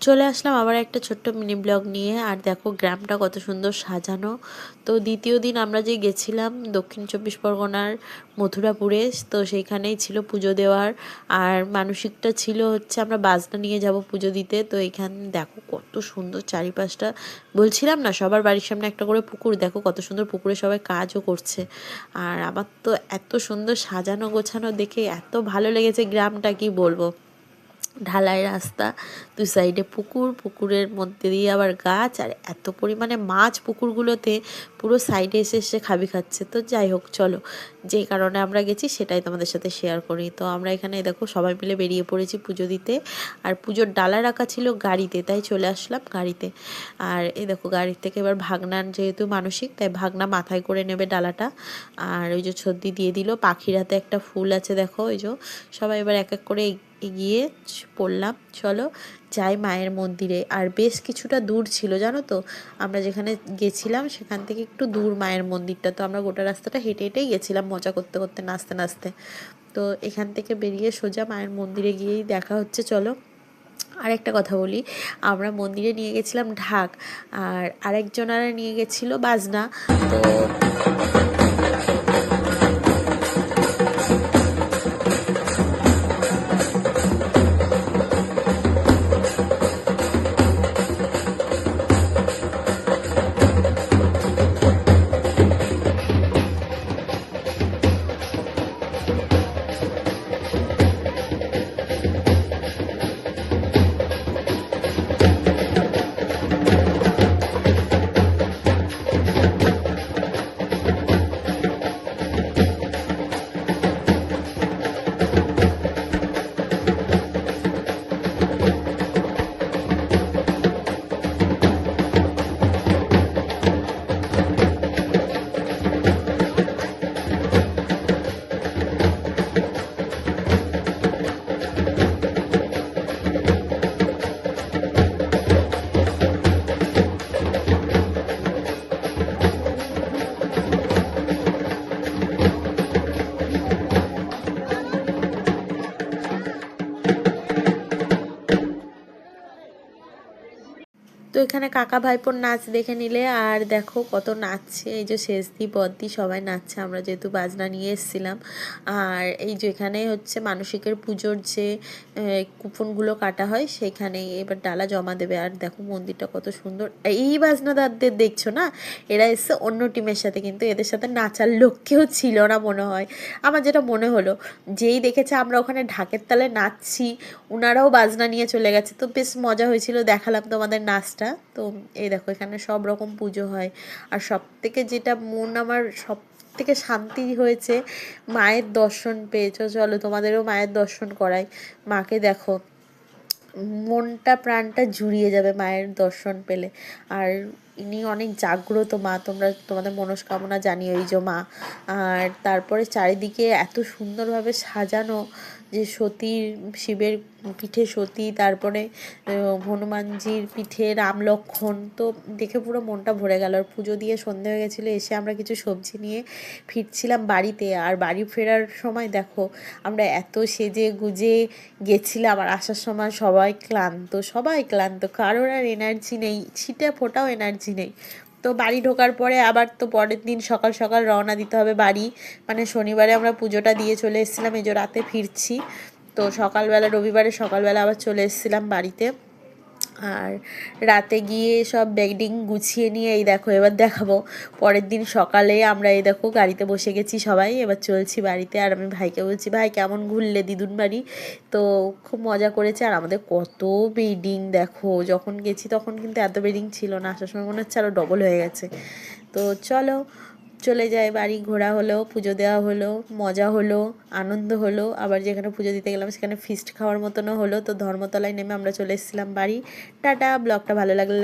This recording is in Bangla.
চলে আসলাম আবার একটা ছোট্ট মিনি ব্লগ নিয়ে। আর দেখো, গ্রামটা কত সুন্দর সাজানো। তো দ্বিতীয় দিন আমরা যে গেছিলাম দক্ষিণ চব্বিশ পরগনার মথুরাপুরে, তো সেইখানেই ছিল পুজো দেওয়ার। আর মানসিকটা ছিল হচ্ছে আমরা বাজনা নিয়ে যাব পুজো দিতে। তো এখানে, দেখো কত সুন্দর চারিপাশটা। বলছিলাম না, সবার বাড়ির সামনে একটা করে পুকুর। দেখো কত সুন্দর পুকুরে সবাই কাজও করছে। আর আমার তো এত সুন্দর সাজানো গোছানো দেখে এত ভালো লেগেছে গ্রামটা, কি বলব? ঢালাই রাস্তা, দুই সাইডে পুকুর, পুকুরের মধ্যে দিয়ে আবার গাছ, আর এত পরিমাণে মাছ পুকুরগুলোতে পুরো সাইডে এসে এসে খাবি খাচ্ছে। তো যাই হোক, চলো। যে কারণে আমরা গেছি, সেটাই তোমাদের সাথে শেয়ার করি। তো আমরা এখানে দেখো, সবাই মিলে বেরিয়ে পড়েছি পুজো দিতে। আর পুজোর ডালা রাখা ছিল গাড়িতে, তাই চলে আসলাম গাড়িতে। আর এই দেখো, গাড়ির থেকে এবার ভাগনার যেহেতু মানসিক, তাই ভাগনা মাথায় করে নেবে ডালাটা। আর ওই যে ছদ্দি দিয়ে দিল, পাখির হাতে একটা ফুল আছে দেখো, ওই যে। সবাই এবার এক এক করে এগিয়ে পড়লাম। চলো যাই মায়ের মন্দিরে। আর বেশ কিছুটা দূর ছিল, জানো তো? আমরা যেখানে গেছিলাম সেখান থেকে একটু দূর মায়ের মন্দিরটা। তো আমরা গোটা রাস্তাটা হেঁটে হেঁটেই গেছিলাম মজা করতে করতে, নাচতে নাচতে। তো এখান থেকে বেরিয়ে সোজা মায়ের মন্দিরে গিয়েই দেখা হচ্ছে। চলো আর একটা কথা বলি। আমরা মন্দিরে নিয়ে গেছিলাম ঢাক, আর আরেকজনারা নিয়ে গেছিল বাজনা। তো এখানে কাকা ভাইপোর নাচ দেখে নিলে, আর দেখো কত নাচছে। এই যে শেষদি বদ্দি সবাই নাচছে, আমরা যেহেতু বাজনা নিয়ে এসেছিলাম। আর এই যে এখানে হচ্ছে মানসিকের পুজোর যে কুপনগুলো কাটা হয় সেখানে এবার ডালা জমা দেবে। আর দেখো মন্দিরটা কত সুন্দর। এই বাজনাদারদের দেখছ না? এরা এসছে অন্য টিমের সাথে, কিন্তু এদের সাথে নাচার লোক কেউ ছিল না মনে হয়। আমার যেটা মনে হলো, যেই দেখেছে আমরা ওখানে ঢাকের তালে নাচছি ওনারাও বাজনা নিয়ে চলে গেছে। তো বেশ মজা হয়েছিল, দেখালাম তোমাদের নাচটা। তো এই দেখো, এখানে সব রকম পুজো হয়। আর সব থেকে যেটা মন আমার সব থেকে শান্তি হয়েছে, মায়ের দর্শন পেয়েছ। চলো তোমাদেরও মায়ের দর্শন করাই। মাকে দেখো, মনটা, প্রাণটা জুড়িয়ে যাবে মায়ের দর্শন পেলে। আর ইনি অনেক জাগ্রত মা, তোমরা তোমাদের মনস্কামনা জানিও ওই যে মা। আর তারপরে চারিদিকে এত সুন্দরভাবে সাজানো যে সতীর শিবের পিঠে সতী, তারপরে হনুমানজির পিঠে রাম লক্ষণ, তো দেখে পুরো মনটা ভরে গেল। আর পুজো দিয়ে সন্ধে হয়ে গেছিল, এসে আমরা কিছু সবজি নিয়ে ফিরছিলাম বাড়িতে। আর বাড়ি ফেরার সময় দেখো, আমরা এত সেজে গুজে গেছিলাম আর আসার সময় সবাই ক্লান্ত সবাই ক্লান্ত, কারোর আর এনার্জি নেই, ছিটে ফোটাও এনার্জি নেই। তো বাড়ি ঢোকার পরে আবার তো পরের দিন সকাল সকাল রওনা দিতে হবে বাড়ি। মানে শনিবারে আমরা পুজোটা দিয়ে চলে এসেছিলাম যে রাতে ফিরছি। তো সকালবেলা, রবিবারে সকালবেলা আবার চলে এসেছিলাম বাড়িতে। আর রাতে গিয়ে সব বেডিং গুছিয়ে নিয়ে এই দেখো, এবার দেখাবো। পরের দিন সকালে আমরা এই দেখো গাড়িতে বসে গেছি সবাই, এবার চলছি বাড়িতে। আর আমি ভাইকে বলছি, ভাই, কেমন ঘুরলে দিদুন বাড়ি? তো খুব মজা করেছে। আর আমাদের কত বেডিং দেখো, যখন গেছি তখন কিন্তু এত বেডিং ছিল না। আসার সময় মনে হচ্ছে আরও ডবল হয়ে গেছে। তো চলো চলে যায়, বাড়ি ঘোরা হলো, পুজো দেওয়া হলো, মজা হলো, আনন্দ হলো, আবার যেখানে পুজো দিতে গেলাম সেখানে ফিস্ট খাওয়ার মতনও হলো। তো ধর্মতলায় নেমে আমরা চলে এসেছিলাম বাড়ি। টাটা, ব্লগটা ভালো লাগলে